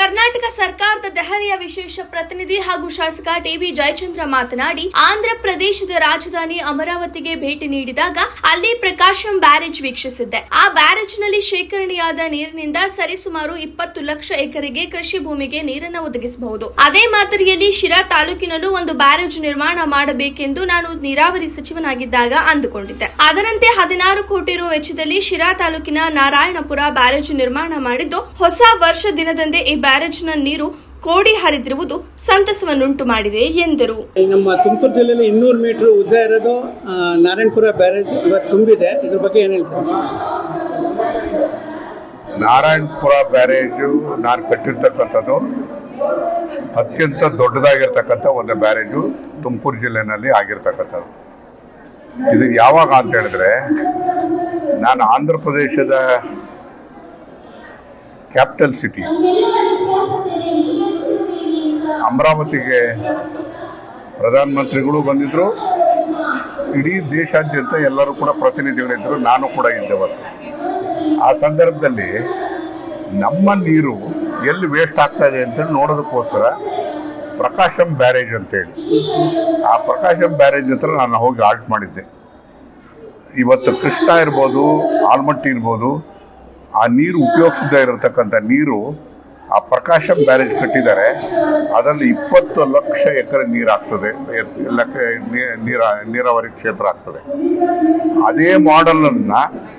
ಕರ್ನಾಟಕ ಸರ್ಕಾರದ ದೆಹಲಿಯ ವಿಶೇಷ ಪ್ರತಿನಿಧಿ ಹಾಗೂ ಶಾಸಕ ಟಿಬಿ ಜಯಚಂದ್ರ ಮಾತನಾಡಿ, ಆಂಧ್ರ ಪ್ರದೇಶದ ರಾಜಧಾನಿ ಅಮರಾವತಿಗೆ ಭೇಟಿ ನೀಡಿದಾಗ ಅಲ್ಲಿ ಪ್ರಕಾಶಂ ಬ್ಯಾರೇಜ್ ವೀಕ್ಷಿಸಿದ್ದೆ. ಆ ಬ್ಯಾರೇಜ್ನಲ್ಲಿ ಶೇಖರಣೆಯಾದ ನೀರಿನಿಂದ ಸರಿಸುಮಾರು ಇಪ್ಪತ್ತು ಲಕ್ಷ ಎಕರೆಗೆ ಕೃಷಿ ಭೂಮಿಗೆ ನೀರನ್ನು ಒದಗಿಸಬಹುದು. ಅದೇ ಮಾದರಿಯಲ್ಲಿ ಶಿರಾ ತಾಲೂಕಿನಲ್ಲೂ ಒಂದು ಬ್ಯಾರೇಜ್ ನಿರ್ಮಾಣ ಮಾಡಬೇಕೆಂದು ನಾನು ನೀರಾವರಿ ಸಚಿವನಾಗಿದ್ದಾಗ ಅಂದುಕೊಂಡಿದ್ದೆ. ಅದರಂತೆ ಹದಿನಾರು ಕೋಟಿ ರು ವೆಚ್ಚದಲ್ಲಿ ಶಿರಾ ತಾಲೂಕಿನ ನಾರಾಯಣಪುರ ಬ್ಯಾರೇಜ್ ನಿರ್ಮಾಣ ಮಾಡಿದ್ದು, ಹೊಸ ವರ್ಷ ದಿನದಂದೇ ಈ ಬ್ಯಾರೇಜ್ನ ನೀರು ಕೋಡಿ ಹರಿದಿರುವುದು ಸಂತಸವನ್ನುಂಟು ಮಾಡಿದೆ ಎಂದರು. ನಮ್ಮ ತುಮಕೂರು ಜಿಲ್ಲೆಯಲ್ಲಿ ಇನ್ನೂರು ಮೀಟರ್ ಉದ್ದ ಇರೋದು ನಾರಾಯಣಪುರ ಬ್ಯಾರೇಜ್ ಇವತ್ತು ತುಂಬಿದೆ. ಇದ್ರ ಬಗ್ಗೆ ಏನು ಹೇಳ್ತೀರಿ? ನಾರಾಯಣಪುರ ಬ್ಯಾರೇಜು ನಾನು ಕಟ್ಟಿರ್ತಕ್ಕಂಥದ್ದು ಅತ್ಯಂತ ದೊಡ್ಡದಾಗಿರ್ತಕ್ಕಂಥ ಒಂದು ಬ್ಯಾರೇಜು ತುಮಕೂರು ಜಿಲ್ಲೆನಲ್ಲಿ ಆಗಿರ್ತಕ್ಕಂಥದ್ದು. ಇದು ಯಾವಾಗ ಅಂತ ಹೇಳಿದ್ರೆ ನಾನು ಆಂಧ್ರ ಪ್ರದೇಶದ ಕ್ಯಾಪಿಟಲ್ ಸಿಟಿ. ಅಮರಾವತಿಗೆ ಪ್ರಧಾನಮಂತ್ರಿಗಳು ಬಂದಿದ್ರು. ಇಡೀ ದೇಶಾದ್ಯಂತ ಎಲ್ಲರೂ ಕೂಡ ಪ್ರತಿನಿಧಿಗಳಿದ್ದರು ನಾನು ಕೂಡ ಇದ್ದೆ ಆ ಸಂದರ್ಭದಲ್ಲಿ ನಮ್ಮ ನೀರು ಎಲ್ಲಿ ವೇಸ್ಟ್ ಆಗ್ತಾ ಇದೆ ಅಂತೇಳಿ ನೋಡೋದಕ್ಕೋಸ್ಕರ ಪ್ರಕಾಶಂ ಬ್ಯಾರೇಜ್ ಅಂತೇಳಿ. ಆ ಪ್ರಕಾಶಂ ಬ್ಯಾರೇಜ್ ಹತ್ರ ನಾನು ಹೋಗಿ ಆಲ್ಟ್ ಮಾಡಿದ್ದೆ. ಇವತ್ತು ಕೃಷ್ಣ ಇರ್ಬೋದು, ಆಲ್ಮಟ್ಟಿ ಇರ್ಬೋದು, ಆ ನೀರು ಉಪಯೋಗಿಸದೇ ಇರತಕ್ಕಂಥ ನೀರು ಆ ಪ್ರಕಾಶಂ ಬ್ಯಾರೇಜ್ ಕಟ್ಟಿದ್ದಾರೆ. ಅದರಲ್ಲಿ ಇಪ್ಪತ್ತು ಲಕ್ಷ ಎಕರೆ ನೀರು ಆಗ್ತದೆ ಲಕ್ಷ ನೀ- ನೀರ, ನೀರಾವರಿ ಕ್ಷೇತ್ರ ಆಗ್ತದೆ. ಅದೇ ಮಾಡೆಲನ್ನು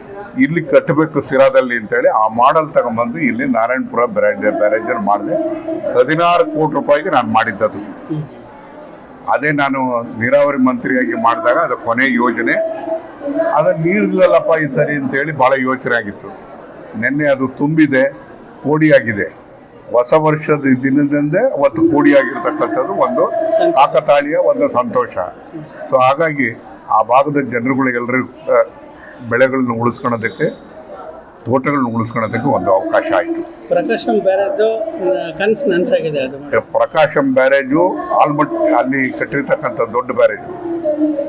ಇಲ್ಲಿ ಕಟ್ಟಬೇಕು ಸಿರಾದಲ್ಲಿ ಅಂತೇಳಿ ಆ ಮಾಡೆಲ್ ತಗೊಂಬಂದು ಇಲ್ಲಿ ನಾರಾಯಣಪುರ ಬ್ಯಾರೇಜ್ ಬ್ಯಾರೇಜನ್ನು ಮಾಡಿದೆ. ಹದಿನಾರು ಕೋಟಿ ರೂಪಾಯಿಗೆ ನಾನು ಮಾಡಿದ್ದದು. ಅದೇ ನಾನು ನೀರಾವರಿ ಮಂತ್ರಿಯಾಗಿ ಮಾಡಿದಾಗ ಅದು ಕೊನೆ ಯೋಜನೆ. ಅದು ನೀರಿಲ್ಲಲ್ಲಪ್ಪ ಈ ಸರಿ ಅಂತೇಳಿ ಭಾಳ ಯೋಚನೆ ಆಗಿತ್ತು. ನಿನ್ನೆ ಅದು ತುಂಬಿದೆ, ಕೋಡಿಯಾಗಿದೆ. ಹೊಸ ವರ್ಷದ ದಿನದಂದೇ ಅವತ್ತು ಕೋಡಿಯಾಗಿರ್ತಕ್ಕಂಥದ್ದು ಒಂದು ಕಾಕತಾಳಿಯ ಒಂದು ಸಂತೋಷ. ಸೊ ಹಾಗಾಗಿ ಆ ಭಾಗದ ಜನರುಗಳಿಗೆಲ್ಲರಿಗೂ ಎಲ್ಲರಿಗೂ ಬೆಳೆಗಳನ್ನ ಉಳಿಸ್ಕೊಳೋದಕ್ಕೆ ತೋಟಗಳನ್ನ ಉಳಿಸ್ಕೊಳೋದಕ್ಕೆ ಒಂದು ಅವಕಾಶ ಆಯಿತು. ಪ್ರಕಾಶಂ ಬ್ಯಾರೇಜು ಕನಸು ನನಸಾಗಿದೆ ಅದು. ಪ್ರಕಾಶಂ ಬ್ಯಾರೇಜು ಆಲ್ಮಟ್ ಅಲ್ಲಿ ಕಟ್ಟಿರ್ತಕ್ಕಂಥ ದೊಡ್ಡ ಬ್ಯಾರೇಜು.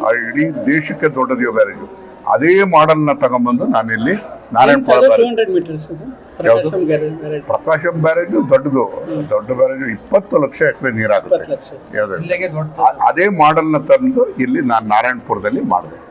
ಆ ಇಡೀ ದೇಶಕ್ಕೆ ದೊಡ್ಡದಿಯೋ ಬ್ಯಾರೇಜು. ಅದೇ ಮಾಡೆಲ್ನ ತಗೊಂಬಂದು ನಾನಿಲ್ಲಿ Narayanapura barrage Prakasam barrage barrage Prakasam barrage ದೊಡ್ಡದು. ದೊಡ್ಡ ಬ್ಯಾರೇಜು ಇಪ್ಪತ್ತು ಲಕ್ಷ ಎಕರೆ ನೀರಾಗುತ್ತೆ. ಅದೇ ಮಾಡೆಲ್ನ ತಂದು ಇಲ್ಲಿ ನಾನು ನಾರಾಯಣಪುರದಲ್ಲಿ ಮಾಡಿದೆ.